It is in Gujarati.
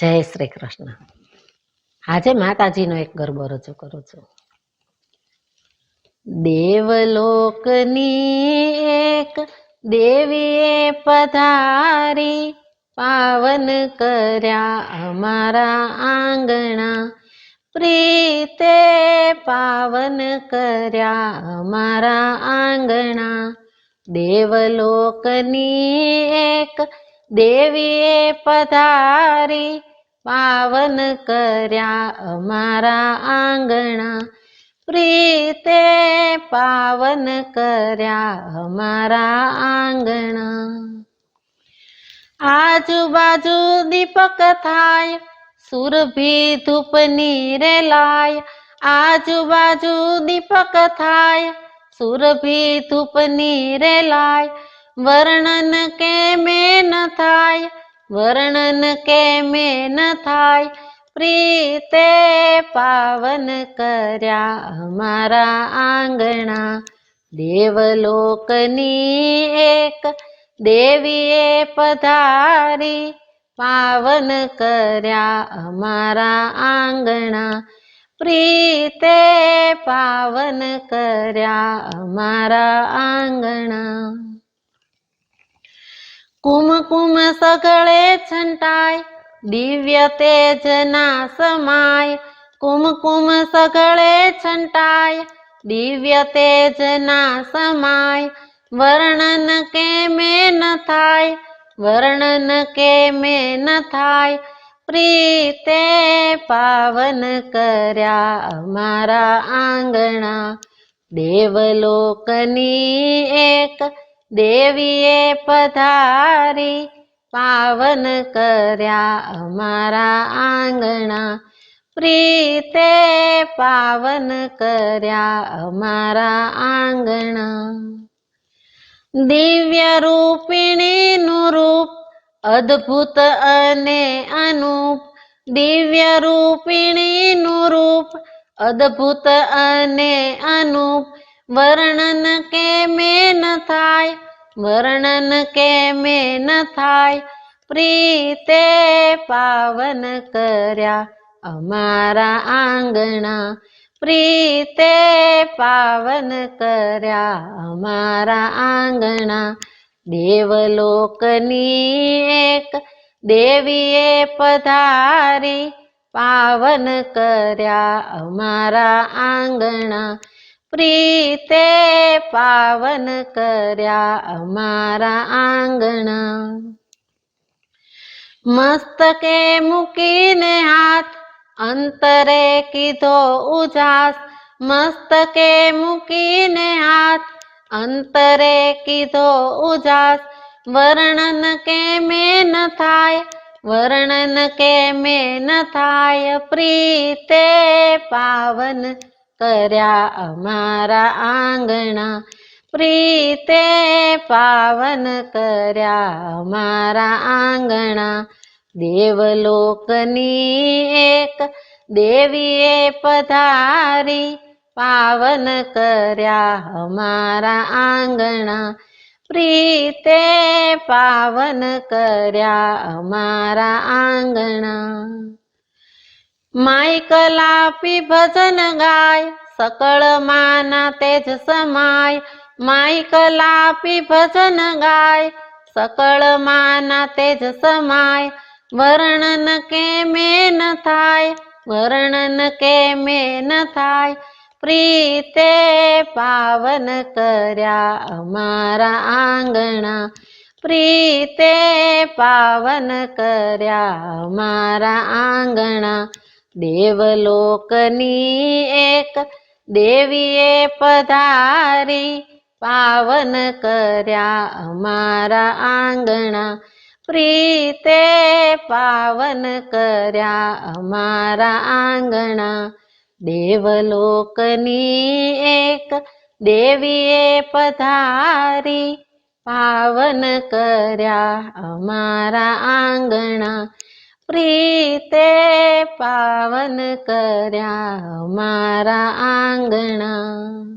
જય શ્રી કૃષ્ણ. આજે માતાજીનો એક ગરબો રજૂ કરું છું. દેવલોકની એક દેવીએ પધારી, પાવન કર્યા અમારા આંગણા. પ્રીતે પાવન કર્યા અમારા આંગણા. દેવલોકની એક દેવીએ પધારી, પાવન કર્યા અમારા આંગણા. પ્રીતે પાવન કર્યા અમારા આંગણા. આજુબાજુ દીપક થાય, સુરભી ધૂપની રે લાય આજુબાજુ દીપક થાય, સુરભી ધૂપની રે લાય વર્ણન કે મે ન થાય? વર્ણન કે મે ન થાય? પ્રીતે પાવન કર્યા અમારા આંગણા. દેવલોકની એક દેવીએ પધારી, પાવન કર્યા અમારા આંગણા. પ્રીતે પાવન કર્યા અમારા આંગણા. કુમકુમ સગળે છંટાય, દિવ્ય તેજના સમાય. કુમકુમ સગળે છંટાય, દિવ્ય તેજના સમાય. વર્ણન કે મેં ન થાય, વર્ણન કે મેં ન થાય. પ્રીતે પાવન કર્યા અમારા આંગણા. દેવલોકની એક દેવીએ પધારી, પાવન કર્યા અમારા આંગણા. પ્રીતે પાવન કર્યા અમારા આંગણા. દિવ્ય રૂપિણીનું રૂપ, અદ્ભુત અને અનુપ. દિવ્ય રૂપિણીનું રૂપ, અદ્ભુત અને અનુપ. વર્ણન કે મેં ન થાય? વર્ણન કે મેં ન થાય? પ્રીતે પાવન કર્યા અમારા આંગણા. પ્રીતે પાવન કર્યા અમારા આંગણા. દેવલોકની એક દેવીએ પધારી પાવન કર્યા અમારા આંગણા. પ્રીતે પાવન કર્યા અમારા આંગણા. મસ્તકે મૂકીને હાથ અંતરે કીધો ઉજાસ. મસ્તકે મૂકીને હાથ અંતરે કીધો ઉજાસ. વર્ણન કે ન થાય, વર્ણન કે મેં ન થાય, પ્રીતે પાવન કર્યા અમારા આંગણા, પ્રીતે પાવન કર્યા અમારા આંગણા. દેવલોકની એક દેવીએ પધારી, પાવન કર્યા અમારા આંગણા. પ્રીતે પાવન કર્યા અમારા આંગણા. માયકલાપી ભજન ગાય, સકળ માના તેજ સમાય. માયકલાપી ભજન ગાય, સકળ માના તેજ સમાય. વર્ણન કે મેન થાય, વર્ણન કે મેન થાય. પ્રીતે પાવન કર્યા અમારા આંગણા. પ્રીતે પાવન કર્યા અમારા આંગણા. દેવલોકની એક દેવીએ પધારી, પાવન કર્યા અમારા આંગણા. પ્રીતે પાવન કર્યા અમારા આંગણા. દેવલોકની એક દેવીએ પધારી, પાવન કર્યા અમારા આંગણા. પ્રીતે પાવન કર્યા મારા આંગણા.